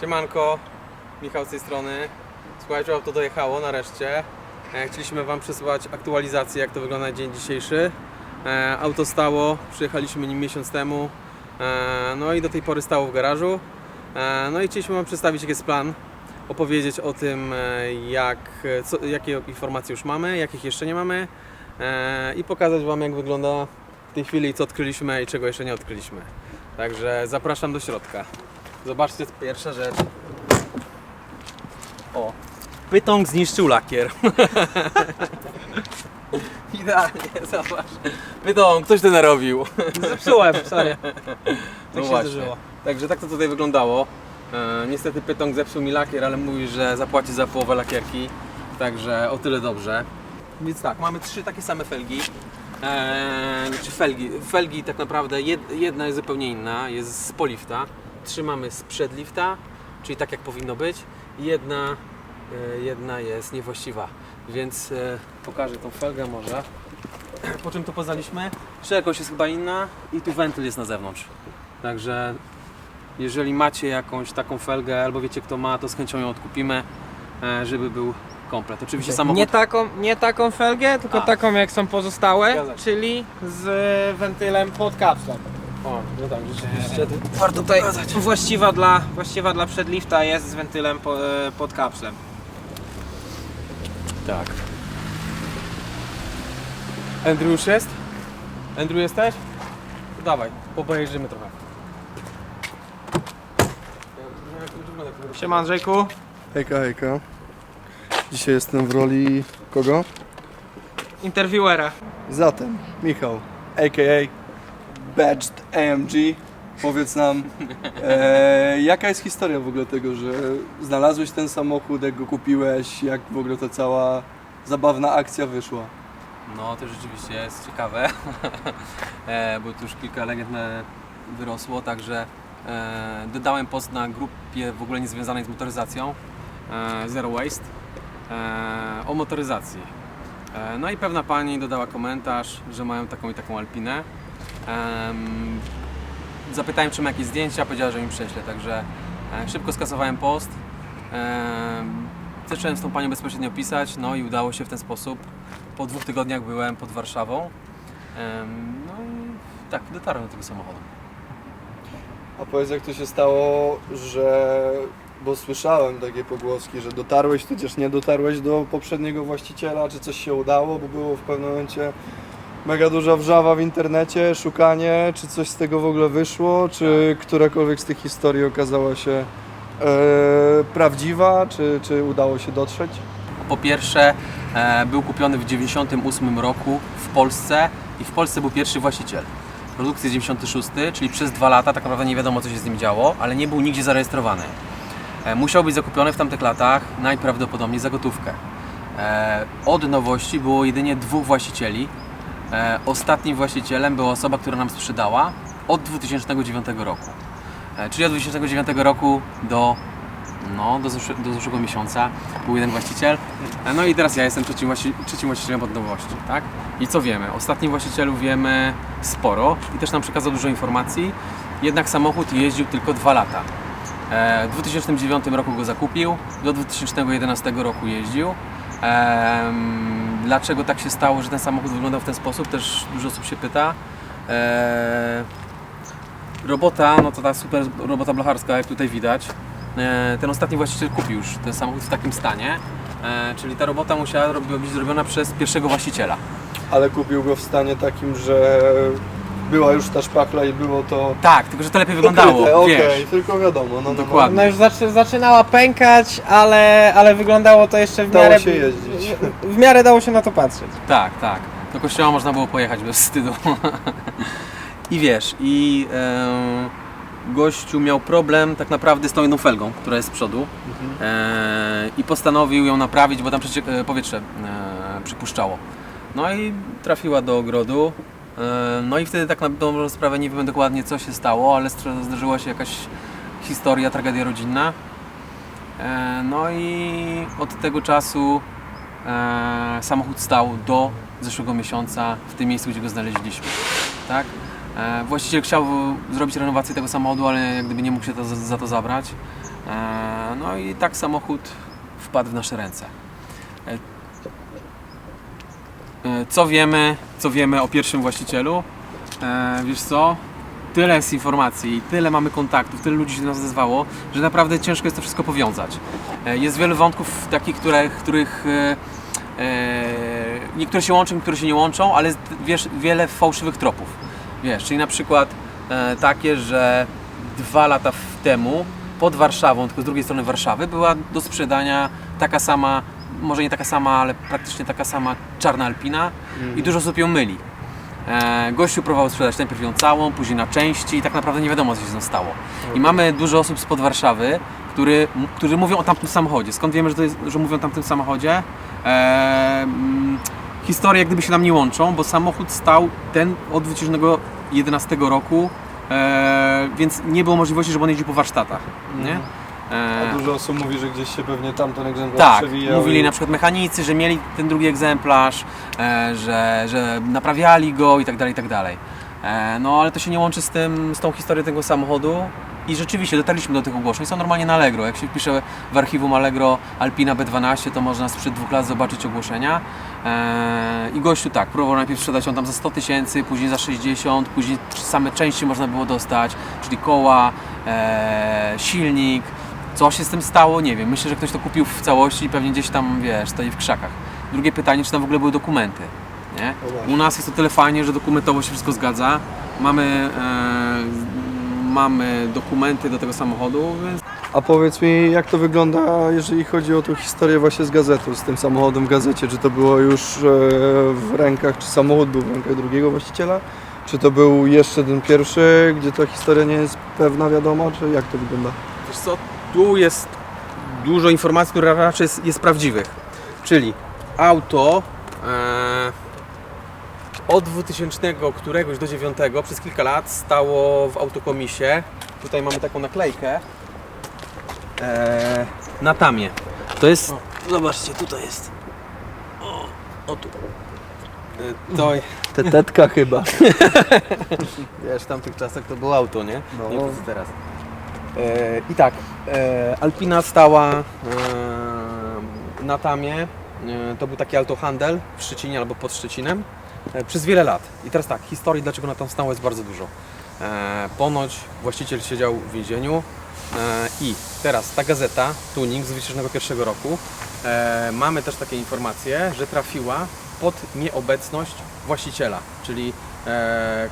Siemanko, Michał z tej strony. Słuchajcie, auto dojechało nareszcie. E, Chcieliśmy Wam przesłać aktualizację, jak to wygląda dzień dzisiejszy. E, Auto stało, przyjechaliśmy nim miesiąc temu. E, No i do tej pory stało w garażu. No i chcieliśmy Wam przedstawić, jaki jest plan. Opowiedzieć o tym, jak, co, jakie informacje już mamy, jakich jeszcze nie mamy. I pokazać Wam, jak wygląda w tej chwili, co odkryliśmy i czego jeszcze nie odkryliśmy. Także zapraszam do środka. Zobaczcie, pierwsza rzecz. O, pytąg zniszczył lakier. Idealnie, zobacz. Pytąg, ktoś to narobił. Zepsułem, sorry. Tak No się właśnie. zdarzyło. Także tak to tutaj wyglądało. E, niestety pytąg zepsuł mi lakier, ale mówi, że zapłaci za połowę lakierki. Także o tyle dobrze. Więc tak, mamy trzy takie same felgi. E, czy felgi? Felgi tak naprawdę jed, jedna jest zupełnie inna, jest z polifta. Trzy mamy z przedlifta, czyli tak jak powinno być. Jedna, e, jedna jest niewłaściwa. Więc e, pokażę tą felgę może. Po czym to poznaliśmy? Szerokość jest chyba inna i tu wentyl jest na zewnątrz. Także jeżeli macie jakąś taką felgę albo wiecie kto ma, to z chęcią ją odkupimy, e, żeby był komplet. Oczywiście samochód... Nie taką, nie taką felgę, tylko A. taką jak są pozostałe, czyli z wentylem pod kapslem. O, no tak, rzeczywiście. Warto tutaj właściwa dla, właściwa dla przedlifta jest z wentylem po, e, pod kapslem. Tak. Andrew już jest? Andrew jesteś? To dawaj, popojeździmy trochę. Siema Andrzejku. Hejka, hejka. Dzisiaj jestem w roli kogo? Interviewera. Zatem Michał, a.k.a. Badged AMG. Powiedz nam, e, jaka jest historia w ogóle tego, że znalazłeś ten samochód, jak go kupiłeś, jak w ogóle ta cała zabawna akcja wyszła? No to rzeczywiście jest ciekawe, e, bo tu już kilka legend e, wyrosło, także e, dodałem post na grupie w ogóle niezwiązanej z motoryzacją e, Zero Waste e, o motoryzacji. E, no i pewna pani dodała komentarz, że mają taką i taką Alpinę. Em, zapytałem, czy ma jakieś zdjęcia, powiedziała, że mi prześle, także e, szybko skasowałem post. Em, zacząłem z tą panią bezpośrednio pisać, no i udało się w ten sposób po dwóch tygodniach byłem pod Warszawą. No i tak, dotarłem do tego samochodu. A powiedz, jak to się stało, że... Bo słyszałem takie pogłoski, że dotarłeś, tudzież nie dotarłeś do poprzedniego właściciela, czy coś się udało, bo było w pewnym momencie mega duża wrzawa w internecie, szukanie, czy coś z tego w ogóle wyszło, czy którakolwiek z tych historii okazała się e, prawdziwa, czy, czy udało się dotrzeć? Po pierwsze, e, był kupiony w 98 roku w Polsce i w Polsce był pierwszy właściciel. Produkcja 96, czyli przez dwa lata tak naprawdę nie wiadomo co się z nim działo, ale nie był nigdzie zarejestrowany. E, musiał być zakupiony w tamtych latach najprawdopodobniej za gotówkę. E, od nowości było jedynie dwóch właścicieli. E, ostatnim właścicielem była osoba, która nam sprzedała od 2009 roku. E, czyli od 2009 roku do no, do, do zeszłego miesiąca był jeden właściciel. E, No i teraz ja jestem trzecim, właści trzecim właścicielem od nowości, tak? I co wiemy? O ostatnim właścicielu wiemy sporo i też nam przekazał dużo informacji, jednak samochód jeździł tylko dwa lata. E, W 2009 roku go zakupił, do 2011 roku jeździł. Dlaczego tak się stało, że ten samochód wyglądał w ten sposób? Też dużo osób się pyta. E, Robota, no to ta super robota blacharska, jak tutaj widać. E, Ten ostatni właściciel kupił już ten samochód w takim stanie, e, czyli ta robota musiała być zrobiona przez pierwszego właściciela. Ale kupił go w stanie takim, że była już ta szpachla i było to Tak, tylko że to lepiej wyglądało, Okej, wiesz. tylko wiadomo, no, no, Dokładnie. No już zaczy, zaczynała pękać, ale, ale wyglądało to jeszcze w Dało miarę... się jeździć. W, w miarę dało się na to patrzeć. Tak, tak. Do kościoła można było pojechać bez wstydu. I wiesz, i e, gościu miał problem tak naprawdę z tą jedną felgą, która jest z przodu e, i postanowił ją naprawić, bo tam przecie, e, powietrze e, przypuszczało. No i trafiła do ogrodu. E, no i wtedy tak na dobrą sprawę nie wiemy dokładnie co się stało, ale zdarzyła się jakaś historia, tragedia rodzinna. E, no i od tego czasu e, samochód stał do zeszłego miesiąca w tym miejscu, gdzie go znaleźliśmy. Tak? Właściciel chciał zrobić renowację tego samochodu, ale jak gdyby nie mógł się to, za to zabrać. No i tak samochód wpadł w nasze ręce. E, co wiemy, co wiemy o pierwszym właścicielu? E, wiesz co? Tyle jest informacji, tyle mamy kontaktów, tyle ludzi się do nas odezwało, że naprawdę ciężko jest to wszystko powiązać. E, Jest wiele wątków takich, które, których niektóre się łączą, niektóre się nie łączą, ale wiesz, wiele fałszywych tropów. Wiesz, czyli na przykład takie, że dwa lata temu pod Warszawą, tylko z drugiej strony Warszawy, była do sprzedania taka sama, może nie taka sama, ale praktycznie taka sama czarna Alpina i dużo osób ją myli. E, gościu próbował sprzedać najpierw ją całą, później na części i tak naprawdę nie wiadomo co się z nią stało. I mamy dużo osób spod Warszawy, który, którzy mówią o tamtym samochodzie. Skąd wiemy, że, to jest, że mówią o tamtym samochodzie? E, mm, historie jak gdyby się nam nie łączą, bo samochód stał ten od 2011 roku, e, więc nie było możliwości, żeby on jeździł po warsztatach. Nie? E, A dużo osób mówi, że gdzieś się pewnie tamten egzemplarz tak, przewijał. mówili i- na przykład mechanicy, że mieli ten drugi egzemplarz, e, że, że naprawiali go i tak dalej, i tak dalej. E, no ale to się nie łączy z tym, z tą historią tego samochodu i rzeczywiście dotarliśmy do tych ogłoszeń, są normalnie na Allegro. Jak się wpisze w archiwum Allegro Alpina B12, to można sprzed dwóch lat zobaczyć ogłoszenia. E, I gościu tak, próbował najpierw sprzedać on tam za 100 tysięcy, później za 60, później same części można było dostać, czyli koła, e, silnik. Co się z tym stało? Nie wiem. Myślę, że ktoś to kupił w całości i pewnie gdzieś tam, wiesz, stoi w krzakach. Drugie pytanie, czy tam w ogóle były dokumenty, nie? No. U nas jest to tyle fajnie, że dokumentowo się wszystko zgadza. Mamy, e, mamy dokumenty do tego samochodu, więc A powiedz mi, jak to wygląda, jeżeli chodzi o tą historię właśnie z gazetą, z tym samochodem w gazecie? Czy to było już e, w rękach, czy samochód był w rękach drugiego właściciela? Czy to był jeszcze ten pierwszy, gdzie ta historia nie jest pewna, wiadoma, czy jak to wygląda? Wiesz co, tu jest dużo informacji, które raczej jest, jest prawdziwych. Czyli auto e, od 2000 któregoś do 9 przez kilka lat stało w autokomisie. Tutaj mamy taką naklejkę e, na tamie. To jest, zobaczcie, tutaj jest. O, o tu. E, To, Tetetka chyba. Wiesz, w tamtych czasach to było auto, nie? No. Nie teraz. E, I tak, e, Alpina stała e, na tamie. To był taki autohandel w Szczecinie albo pod Szczecinem przez wiele lat. I teraz tak, historii dlaczego na tam stało jest bardzo dużo. Ponoć właściciel siedział w więzieniu i teraz ta gazeta Tuning z 2001 roku mamy też takie informacje, że trafiła pod nieobecność właściciela, czyli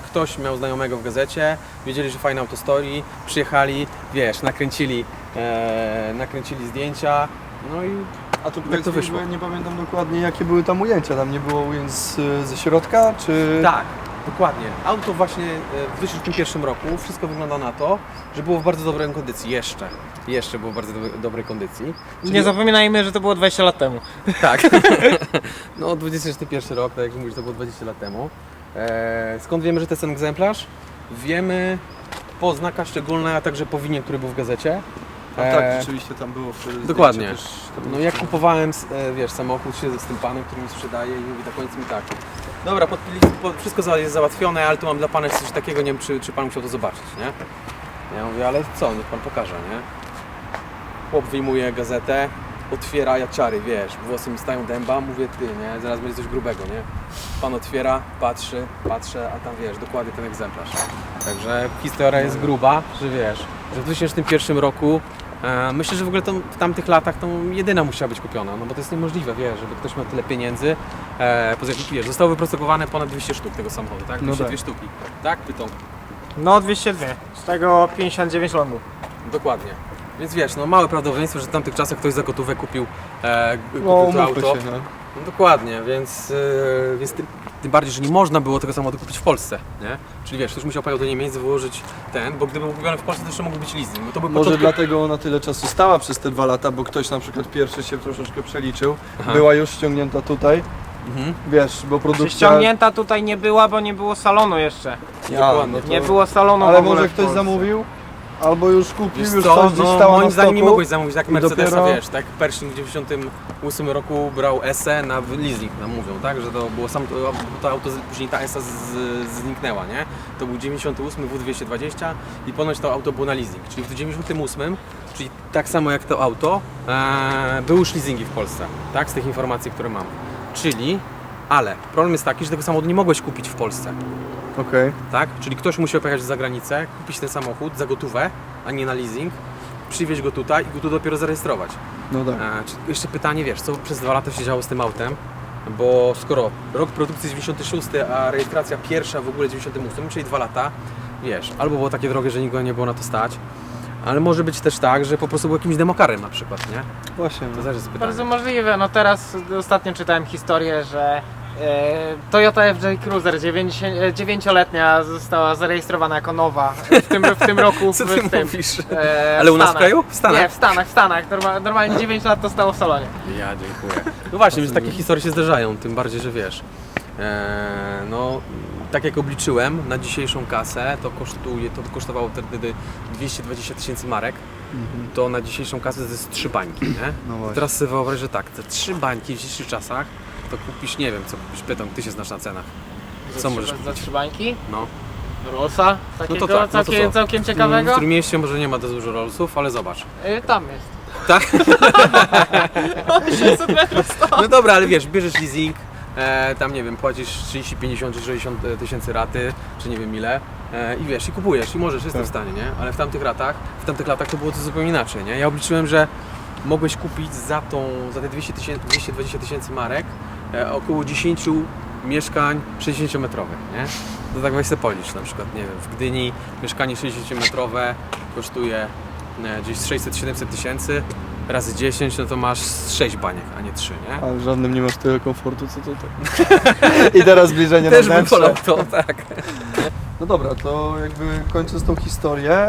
ktoś miał znajomego w gazecie, wiedzieli, że fajne autostory, przyjechali, wiesz, nakręcili, e, nakręcili zdjęcia, no i A to, Jak to wyszło? Nie pamiętam dokładnie, jakie były tam ujęcia. Tam nie było ujęć z, ze środka, czy... Tak, dokładnie. Auto właśnie e, w 2001 roku, wszystko wygląda na to, że było w bardzo dobrej kondycji. Jeszcze. Jeszcze było w bardzo do, dobrej kondycji. Czyli- Nie zapominajmy, że to było 20 lat temu. Tak. no 2001 rok, tak jak mówisz, to było 20 lat temu. E, skąd wiemy, że to jest ten egzemplarz? Wiemy po znakach szczególnych, a także po winie, który był w gazecie. A E, tak, rzeczywiście tam było wtedy Dokładnie. Też, No jak kupowałem, e, wiesz, samochód, siedzę z tym panem, który mi sprzedaje i mówi tak koniec mi tak. Dobra, podpili, po, wszystko jest załatwione, ale tu mam dla pana coś takiego, nie wiem czy, czy pan musiał to zobaczyć, nie? Ja mówię, ale co, niech pan pokaże, nie? Chłop wyjmuje gazetę, otwiera jaciary, wiesz, włosy mi stają dęba, mówię ty, nie? Zaraz będzie coś grubego, nie? Pan otwiera, patrzy, patrzę, a tam wiesz, dokładnie ten egzemplarz. Także historia jest gruba, że wiesz, że w 2001 roku E, Myślę, że w ogóle to, w tamtych latach to jedyna musiała być kupiona, no bo to jest niemożliwe, wiesz, żeby ktoś miał tyle pieniędzy. E, poza tym, wiesz, zostało wyprodukowane ponad 200 sztuk tego samochodu, tak? No 202 tak. sztuki. Tak, pytą. No 202. Z tego 59 lądów. Dokładnie. Więc wiesz, no małe prawdopodobieństwo, że w tamtych czasach ktoś za gotówę kupił, e, kupił No, to umówmy auto. się, no. No, dokładnie, więc, e, więc tym, tym bardziej, że nie można było tego samochodu kupić w Polsce, nie? Czyli wiesz, ktoś musiał pojechać do Niemiec, wyłożyć ten, bo gdyby był kupiony w Polsce, to jeszcze mógł być leasing. No to by Może początki- dlatego ona tyle czasu stała przez te dwa lata, bo ktoś na przykład pierwszy się troszeczkę przeliczył, Aha. była już ściągnięta tutaj, Mhm. wiesz, bo produkcja... Ściągnięta tutaj nie była, bo nie było salonu jeszcze. Ja, Dokładnie. no to... Nie było salonu w Ale ogóle może w ktoś Polsce. zamówił? Albo już kupił, Wiesz już co, coś gdzieś no, moim na zdaniem nie stoku. mogłeś zamówić tak i Mercedesa, dopiero- wiesz, tak Pershing w 98 roku brał SE na leasing, nam mówią, tak, że to było sam, to, to auto, z- później ta SE z, zniknęła, nie? To był 98 W220 i ponoć to auto było na leasing, czyli w 98, czyli tak samo jak to auto, e, były już leasingi w Polsce, tak, z tych informacji, które mam. Czyli, ale problem jest taki, że tego samochodu nie mogłeś kupić w Polsce Okej. tak? Czyli ktoś musiał pojechać za granicę, kupić ten samochód za gotówę, a nie na leasing, przywieźć go tutaj i go tu dopiero zarejestrować. No tak. E, czy, jeszcze pytanie, wiesz, co przez dwa lata się działo z tym autem? Bo skoro rok produkcji 96, a rejestracja pierwsza w ogóle 98, czyli dwa lata, wiesz, albo było takie drogie, że nikogo nie było na to stać, ale może być też tak, że po prostu był jakimś demokarem na przykład, nie? Właśnie. To też jest pytanie. Bardzo możliwe. No teraz ostatnio czytałem historię, że Toyota FJ Cruiser 9-letnia została zarejestrowana jako nowa w tym, w tym roku. Co w, ty w tym, mówisz? e, Ale u nas w Stanach. kraju? W Stanach? Nie, w Stanach, w Stanach. Norma, normalnie 9 lat to stało w salonie. Ja dziękuję. No właśnie, więc takie historie się zdarzają, tym bardziej, że wiesz. E, no, tak jak obliczyłem na dzisiejszą kasę, to kosztuje, to kosztowało wtedy 220 tysięcy marek. To na dzisiejszą kasę to jest trzy bańki, nie? No teraz sobie wyobraź, że tak, te trzy bańki w dzisiejszych czasach, to kupisz, nie wiem co kupisz, pytam, ty się znasz na cenach. Co możesz kupić? trzy bańki? No. Rollsa? Takiego tak, no to całkiem, co? całkiem W ciekawego? Trójmieście może nie ma za dużo rollsów, ale zobacz. Y, tam jest. Tak? No dobra, ale wiesz, bierzesz leasing, e, tam nie wiem, płacisz 30, 50 czy 60 tysięcy raty, czy nie wiem ile e, i wiesz, i kupujesz i możesz, jestem w Tak. stanie, nie? Ale w tamtych latach, w tamtych latach to było to zupełnie inaczej, nie? Ja obliczyłem, że mogłeś kupić za tą, za te 200 tysięcy, 220 tysięcy marek około 10 mieszkań 60-metrowych, nie? To tak weź sobie policz, na przykład, nie wiem, w Gdyni mieszkanie 60-metrowe kosztuje e, gdzieś 600-700 tysięcy, razy 10, no to masz 6 baniek, a nie 3, nie? Ale w żadnym nie masz tyle komfortu, co tutaj. I teraz zbliżenie Też na bym wnętrze. wolał to, tak. No dobra, to jakby kończąc tą historię,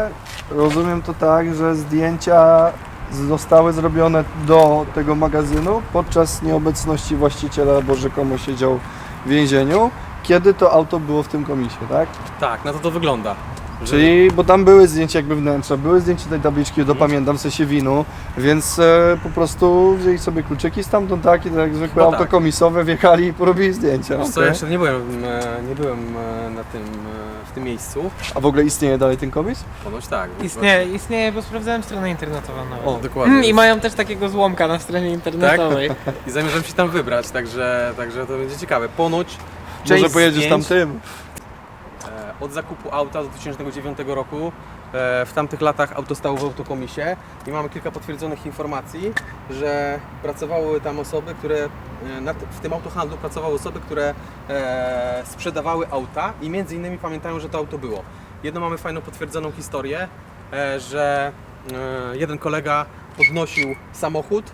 rozumiem to tak, że zdjęcia zostały zrobione do tego magazynu podczas nieobecności właściciela, bo rzekomo siedział w więzieniu, kiedy to auto było w tym komisie, tak? Tak, na to to wygląda. Czyli, bo tam były zdjęcia jakby wnętrza, były zdjęcia tej tabliczki, to pamiętam, w sensie winu, więc e, po prostu wzięli sobie kluczyki stamtąd, tak, i tak jak zwykłe No auto tak. komisowe wjechali i porobili zdjęcia. Wiesz co, okej. jeszcze nie byłem, e, nie byłem e, na tym, e, w tym miejscu. A w ogóle istnieje dalej ten komis? Ponoć tak. Istnieje, istnieje, bo sprawdzałem stronę internetową nawet. O, dokładnie. I mają też takiego złomka na stronie internetowej. I zamierzam się tam wybrać, także, także to będzie ciekawe. Ponoć Może część pojedziesz tam zdjęć, tym. Od zakupu auta z 2009 roku e, w tamtych latach auto stało w autokomisie i mamy kilka potwierdzonych informacji, że pracowały tam osoby, które e, w tym autohandlu pracowały osoby, które e, sprzedawały auta i między innymi pamiętają, że to auto było. Jedną mamy fajną potwierdzoną historię, że jeden kolega podnosił samochód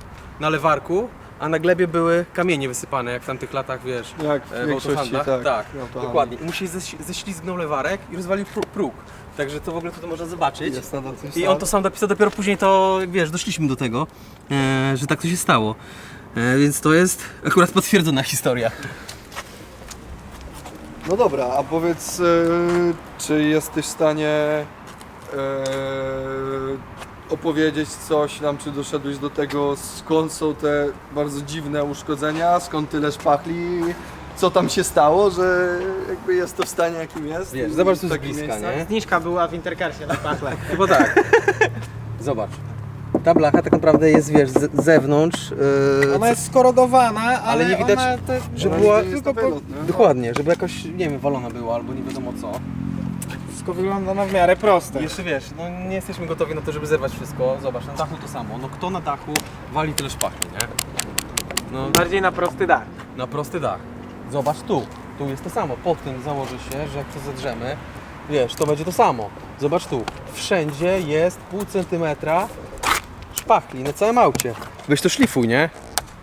na lewarku, a na glebie były kamienie wysypane, jak w tamtych latach, wiesz, Jak e, w większości, autohandlach. tak. tak w dokładnie. I mu się ześ- ześlizgnął lewarek i rozwalił pró- próg. Także to w ogóle to można zobaczyć. Jest I on to sam dopisał, dopiero później to, wiesz, doszliśmy do tego, e, że tak to się stało. E, więc to jest akurat potwierdzona historia. No dobra, a powiedz, e, czy jesteś w stanie e, opowiedzieć coś nam, czy doszedłeś do tego, skąd są te bardzo dziwne uszkodzenia, skąd tyle szpachli, co tam się stało, że jakby jest to w stanie jakim jest? Wiesz, zobacz tu z bliska, nie? Zniżka była w Intercarsie na pachle. Chyba tak. Zobacz. Ta blacha tak naprawdę jest, wiesz, z zewnątrz. e, Ona jest skorodowana, ale, Ale nie widać, ona te, żeby Ona była tylko po? Dokładnie, żeby jakoś, nie wiem, walona była albo nie wiadomo co. wszystko wygląda na w miarę proste. Jeszcze wiesz, no nie jesteśmy gotowi na to, żeby zerwać wszystko. Zobacz, na dachu to samo. No kto na dachu wali tyle szpachli, nie? No Bardziej na prosty dach. na prosty dach. Zobacz tu. Tu jest to samo. Pod tym założy się, że jak to zedrzemy, wiesz, to będzie to samo. Zobacz tu. Wszędzie jest pół centymetra szpachli na całym aucie. Weź to szlifuj, nie?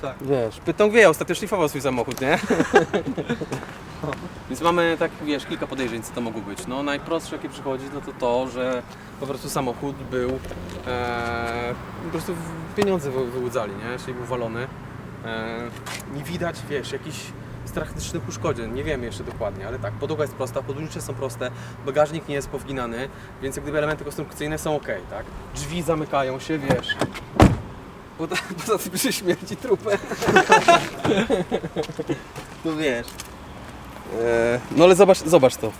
Tak. Wiesz, Pytąg wie, ostatnio szlifował swój samochód, nie? Więc mamy tak, wiesz, kilka podejrzeń, co to mogło być. No najprostsze, jakie przychodzi, no to to, że po prostu samochód był, e, po prostu pieniądze wy- wyłudzali, nie? Czyli był walony. E, nie widać, wiesz, jakichś z praktycznych uszkodzeń, nie wiemy jeszcze dokładnie, ale tak, podłoga jest prosta, podłużnicze są proste, bagażnik nie jest powginany, więc jak gdyby elementy konstrukcyjne są ok, tak? Drzwi zamykają się, wiesz. Poza, poza tym, że śmierci trupem. no wiesz. E, no ale zobacz, zobacz to.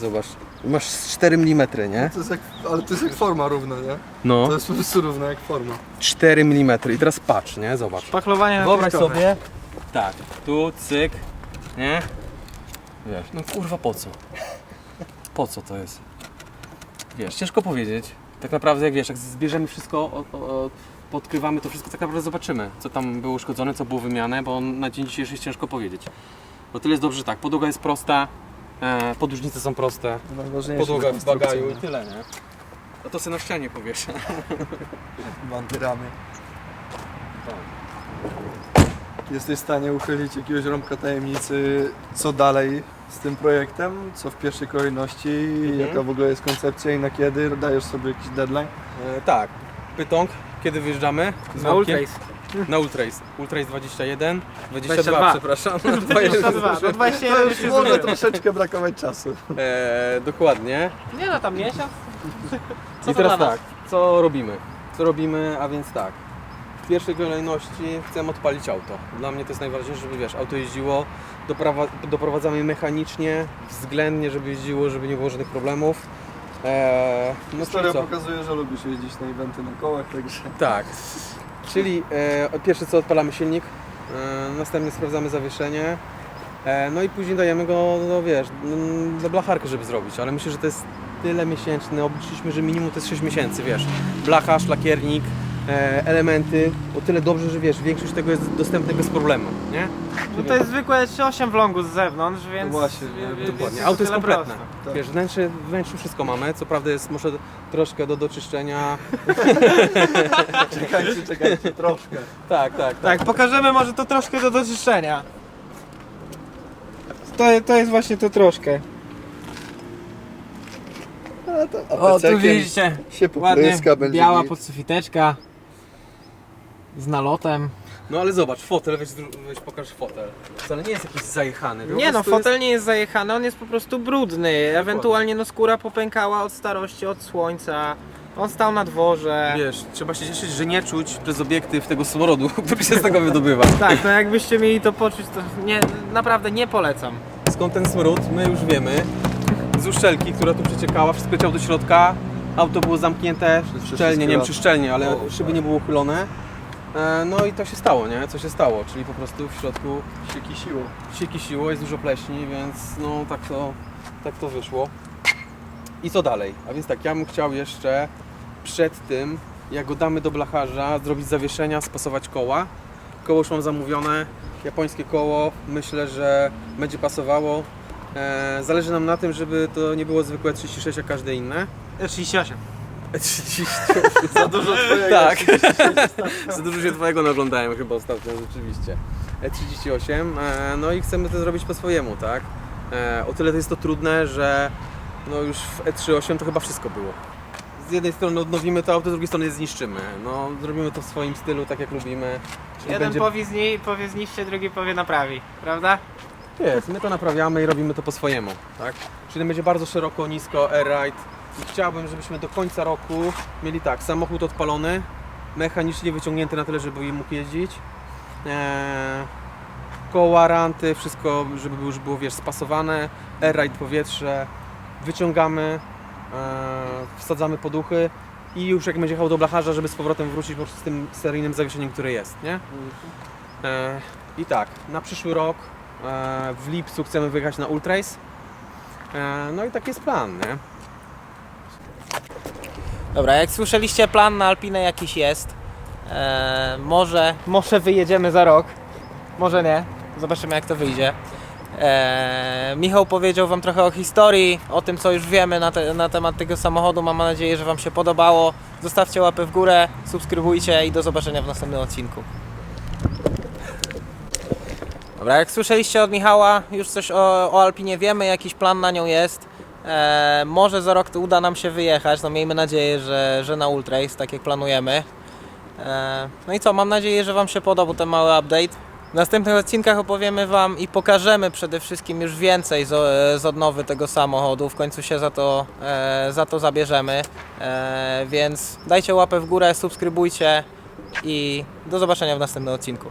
Zobacz. Masz 4 mm, nie? To jest jak, ale to jest jak forma równa, nie? No. To jest po prostu równa jak forma. 4 mm. I teraz patrz, nie? Zobacz. Pachlowanie Wyobraź napiskowe. sobie. Tak, tu cyk, nie? Wiesz, no kurwa po co? Po co to jest? Wiesz, ciężko powiedzieć. Tak naprawdę jak wiesz, jak zbierzemy wszystko, o, o, o, podkrywamy to wszystko, tak naprawdę zobaczymy, co tam było uszkodzone, co było wymiane, bo na dzień dzisiejszy jest ciężko powiedzieć. Bo tyle jest dobrze, że tak, podłoga jest prosta, e, podłużnice są proste, Najważniejsze podłoga w konstrukcja, bagaju i nie? tyle, nie? A to sobie na ścianie powiesz. Bandyramy. Jesteś w stanie uchylić jakiegoś rąbka tajemnicy, co dalej z tym projektem, co w pierwszej kolejności, Mhm. jaka w ogóle jest koncepcja i na kiedy, dajesz sobie jakiś deadline? E, tak, pytąg, kiedy wyjeżdżamy? Z? Ultrace. Na Ultrace. Ultrace 21, 22, 22. przepraszam. 22, to 21 już się może troszeczkę brakować czasu. e, dokładnie. Nie no, tam miesiąc. Co I to teraz dla nas? tak, co robimy? Co robimy, a więc tak. W pierwszej kolejności chcemy odpalić auto. Dla mnie to jest najważniejsze, żeby wiesz, auto jeździło, doprawa- doprowadzamy mechanicznie, względnie, żeby jeździło, żeby nie było żadnych problemów. E, no Historia co? pokazuje, że lubisz jeździć na eventy na kołach, także... Tak. Czyli e, pierwsze co odpalamy silnik, e, następnie sprawdzamy zawieszenie, e, no i później dajemy go, no wiesz, mm, do blacharki, żeby zrobić, ale myślę, że to jest tyle miesięczne, obliczyliśmy, że minimum to jest 6 miesięcy, wiesz, blacha, szlakiernik, elementy, o tyle dobrze, że wiesz, większość tego jest dostępne bez problemu, nie? No to jest zwykłe 8 vlongu z zewnątrz, więc... No właśnie, wie- nie, wie- dokładnie. więc Auto jest tyle kompletne. proste. Tak. Wiesz, wnętrze, wnętrze wszystko mamy, co prawda jest może troszkę do doczyszczenia. Czekajcie, czekajcie, troszkę. Tak, tak, Tak, pokażemy może to troszkę do doczyszczenia. To, to jest właśnie to troszkę. A to, a O, tu widzicie, się ładnie, popryska, będzie biała git. podsufiteczka z nalotem. No ale zobacz, fotel, weź, zró- weź pokaż fotel. Wcale nie jest jakiś zajechany. po Nie no, prostu fotel nie jest zajechany, on jest po prostu brudny. Ewentualnie no skóra popękała od starości, od słońca. On stał na dworze. Jest, wiesz, trzeba się cieszyć, że nie czuć przez obiektyw tego smrodu, który się z tego wydobywa. Tak, no jakbyście mieli to poczuć, to nie, naprawdę nie polecam. Skąd ten smród, my już wiemy. Z uszczelki, która tu przeciekała, wszystko leciało do środka. Auto było zamknięte, Przez szczelnie, nie wiem czy wszystkie szczelnie, ale O, szyby tak. nie było uchylone. E, No i to się stało, nie? Co się stało? Czyli po prostu w środku się kisiło. się kisiło, jest dużo pleśni, więc no tak to, tak to wyszło. I co dalej? A więc tak, ja bym chciał jeszcze przed tym, jak go damy do blacharza, zrobić zawieszenia, spasować koła. Koło już mam zamówione, japońskie koło, myślę, że będzie pasowało. E, zależy nam na tym, żeby to nie było zwykłe 36 jak każde inne. 38. 30. Za dużo twojego. Tak. Za dużo się Twojego naglądałem chyba ostatnio, rzeczywiście. E38, e, no i chcemy to zrobić po swojemu, tak? E, o tyle to jest to trudne, że no już w E38 to chyba wszystko było. Z jednej strony odnowimy to auto, z drugiej strony je zniszczymy. No, zrobimy to w swoim stylu, tak jak lubimy. Czyli Jeden będzie... powie, zni, powie zniszczy, drugi powie naprawi, prawda? Jest, my to naprawiamy i robimy to po swojemu, tak? Czyli będzie bardzo szeroko, nisko, air-ride i chciałbym, żebyśmy do końca roku mieli tak, samochód odpalony, mechanicznie wyciągnięty na tyle, żeby mógł jeździć, eee, koła, ranty, wszystko, żeby już było, wiesz, spasowane, air-ride, powietrze, wyciągamy, eee, wsadzamy poduchy i już jak będzie jechał do blacharza, żeby z powrotem wrócić po z tym seryjnym zawieszeniem, które jest, nie? E, I tak, na przyszły rok e, w lipcu chcemy wyjechać na Ultrace. E, no i taki jest plan, nie? Dobra, jak słyszeliście, plan na Alpinę jakiś jest. Eee, może, może wyjedziemy za rok, może nie. Zobaczymy jak to wyjdzie. Eee, Michał powiedział Wam trochę o historii, o tym co już wiemy na, te, na temat tego samochodu. Mam nadzieję, że Wam się podobało. Zostawcie łapę w górę, subskrybujcie i do zobaczenia w następnym odcinku. Dobra, jak słyszeliście od Michała, już coś o, o Alpinie wiemy, jakiś plan na nią jest. E, może za rok uda nam się wyjechać, no miejmy nadzieję, że, że na Ultrace, tak jak planujemy. E, no i co, mam nadzieję, że Wam się podobał ten mały update. W następnych odcinkach opowiemy Wam i pokażemy przede wszystkim już więcej z, z odnowy tego samochodu. W końcu się za to, e, za to zabierzemy. E, więc dajcie łapę w górę, subskrybujcie i do zobaczenia w następnym odcinku.